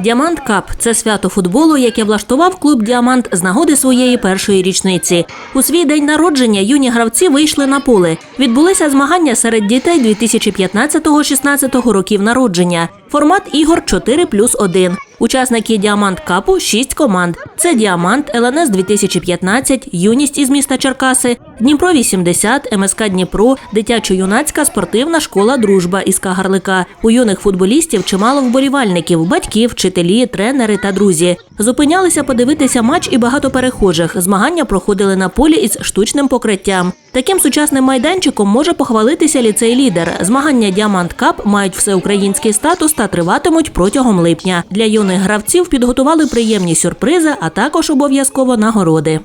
Діамант Кап це свято футболу, яке влаштував клуб Діамант з нагоди своєї першої річниці. У свій день народження юні гравці вийшли на поле. Відбулися змагання серед дітей 2015-16 років народження. Формат ігор 4 плюс 1. Учасники Діамант Капу 6 команд. Це Діамант, ЛНС 2015, Юність із міста Черкаси, Дніпро 80, МСК Дніпро, дитячо-юнацька спортивна школа Дружба із Кагарлика. У юних футболістів чимало вболівальників, батьків, вчителі, тренери та друзі. Зупинялися подивитися матч і багато перехожих. Змагання проходили на полі із штучним покриттям. Таким сучасним майданчиком може похвалитися ліцей лідер. Змагання Діамант Кап мають всеукраїнський статус та триватимуть протягом липня. Для юних гравців підготували приємні сюрпризи, а також обов'язково нагороди.